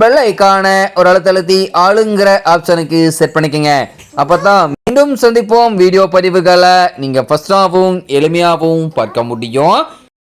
Bell ஐக்கான ஒரு அழுத்தழுத்தி ஆளுங்கிற ஆப்ஷனுக்கு செட் பண்ணிக்கங்க. அப்பதான் மீண்டும் சந்திப்போம். வீடியோ பதிவுகளை நீங்க ஃபர்ஸ்டாகவும் எளிமையாகவும் பார்க்க முடியும்.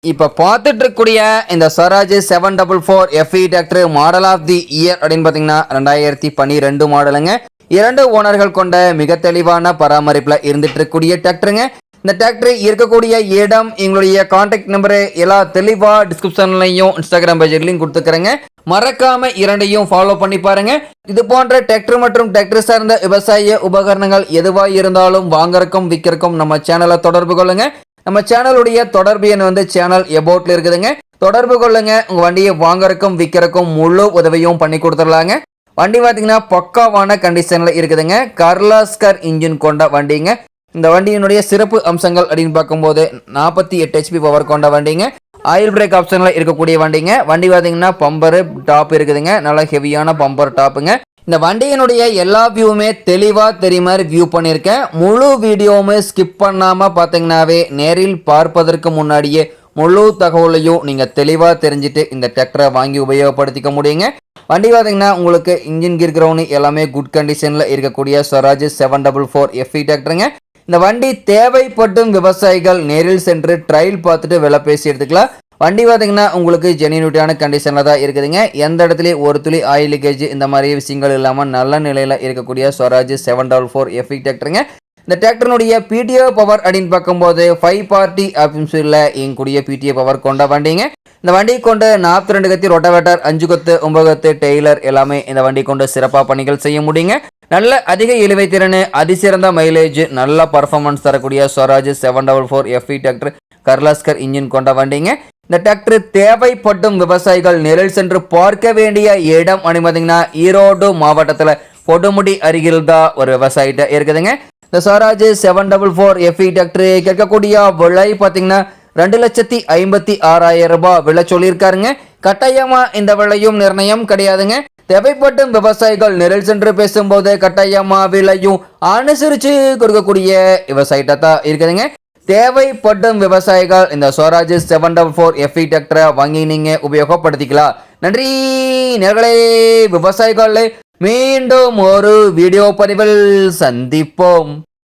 இப்போ பார்த்துட்டு இருக்கக்கூடிய இந்த Swaraj seven double four FE tractor model of the year அப்படின்னு பார்த்தீங்கன்னா ரெண்டாயிரத்தி பன்னிரெண்டு மாடலுங்க. இரண்டு ஓனர்கள் கொண்ட மிக தெளிவான பராமரிப்பில் இருந்துட்டு இருக்கக்கூடிய டிராக்டருங்க இந்த டிராக்டர் இருக்கக்கூடிய இடம் எங்களுடைய கான்டாக்ட் நம்பரு எல்லா தெளிவாக டிஸ்கிரிப்ஷன்லையும் இன்ஸ்டாகிராம் பேஜ்லையும் கொடுத்துக்கிறேங்க. மறக்காம இரண்டையும் ஃபாலோ பண்ணி பாருங்க. இது போன்ற டிராக்டர் மற்றும் டிராக்டர் சார்ந்த விவசாய உபகரணங்கள் எதுவாக இருந்தாலும் வாங்கறக்கும் விற்கிறக்கும் நம்ம சேனலை தொடர்பு கொள்ளுங்க. நம்ம சேனலுடைய தொடர்பு எண் வந்து சேனல் எபோட்ல இருக்குதுங்க. தொடர்பு கொள்ளுங்க. உங்க வண்டியை வாங்கறக்கும் விற்கிறக்கும் முழு உதவியும் பண்ணி கொடுத்துடலாங்க. வண்டி பார்த்தீங்கன்னா பக்காவான கண்டிஷன்ல இருக்குதுங்க. கர்லாஸ்கர் இன்ஜின் கொண்ட வண்டிங்க. இந்த வண்டியினுடைய சிறப்பு அம்சங்கள் அப்படின்னு பார்க்கும்போது நாற்பத்தி எட்டு ஹெச்பி பவர் கொண்ட வண்டிங்க. ஆயில் பிரேக் ஆப்ஷனில் இருக்கக்கூடிய வண்டிங்க. வண்டி பார்த்தீங்கன்னா பம்பரு டாப் இருக்குதுங்க. நல்லா ஹெவியான பம்பர் டாப்புங்க இந்த வண்டியினுடைய எல்லா வியூவுமே தெளிவாக தெரிய மாதிரி வியூ பண்ணியிருக்கேன். முழு வீடியோவுமே ஸ்கிப் பண்ணாமல் பார்த்தீங்கன்னாவே நேரில் பார்ப்பதற்கு முன்னாடியே முழு தகவலையும் நீங்கள் தெளிவாக தெரிஞ்சுட்டு இந்த டிராக்டரை வாங்கி உபயோகப்படுத்திக்க முடியுங்க. வண்டி பார்த்தீங்கன்னா உங்களுக்கு இன்ஜின் கீர் கிரவுண்ட் எல்லாமே குட் கண்டிஷனில் இருக்கக்கூடிய Swaraj seven double four FE டிராக்டருங்க இந்த வண்டி தேவைப்படும் விவசாயிகள் நேரில் சென்று ட்ரையல் பார்த்துட்டு விலை பேசி எடுத்துக்கலாம் வண்டி பார்த்தீங்கன்னா உங்களுக்கு ஜெனியூனிட்டியான கண்டிஷனில் தான் இருக்குதுங்க. எந்த இடத்துலையும் ஒரு துளி ஆயில் லீக்கேஜ் இந்த மாதிரி விஷயங்கள் இல்லாமல் நல்ல நிலையில் இருக்கக்கூடிய Swaraj seven double four FE டிராக்டருங்க இந்த டிராக்டருடைய பிடிஓ பவர் அப்படின்னு பார்க்கும்போது ஃபைவ் பார்ட்டி ஆப்ஷன்ஸில் இயங்கக்கூடிய பிடிஓ பவர் கொண்ட வண்டிங்க. இந்த வண்டி கொண்டு நாற்பத்தி ரெண்டு கத்தி ரொட்டவேட்டர் அஞ்சு கொத்து ஒன்பது கொத்து டெய்லர் எல்லாமே இந்த வண்டி கொண்டு சிறப்பாக பணிகள் செய்ய முடியுங்க. நல்ல அதிக இழுவை திறன் அதிசிறந்த மைலேஜ் நல்ல பர்ஃபார்மன்ஸ் தரக்கூடிய Swaraj seven double four FE tractor Kirloskar engine கொண்ட வண்டிங்க. இந்த டிராக்டர் தேவைப்படும் விவசாயிகள் நேரில் சென்று பார்க்க வேண்டிய இடம் அனுமதிங்கன்னா ஈரோடு மாவட்டத்தில் பொடுமுடி அருகில் தான் ஒரு விவசாயிட்ட இருக்குதுங்க. இந்த Swaraj seven double four FE tractor கேட்கக்கூடிய விலை பார்த்தீங்கன்னா ரெண்டு லட்சத்தி ஐம்பத்தி ஆறாயிரம் ரூபாய் விலை சொல்லியிருக்காருங்க. கட்டாயமாக இந்த விலையும் நிர்ணயம் கிடையாதுங்க. தேவைப்படும் விவசாயிகள் நிழல் சென்று பேசும்போது கட்டாயமா விலையும் அனுசரிச்சு கொடுக்கக்கூடிய விவசாயிட்ட தான் இருக்குதுங்க தேவைப்படும் விவசாயிகள் இந்த Swaraj seven double four FE டிராக்டரை வாங்கி நீங்கள் உபயோகப்படுத்திக்கலாம். நன்றி நேர்களே. விவசாயிகளே மீண்டும் ஒரு வீடியோ பதிவில் சந்திப்போம்.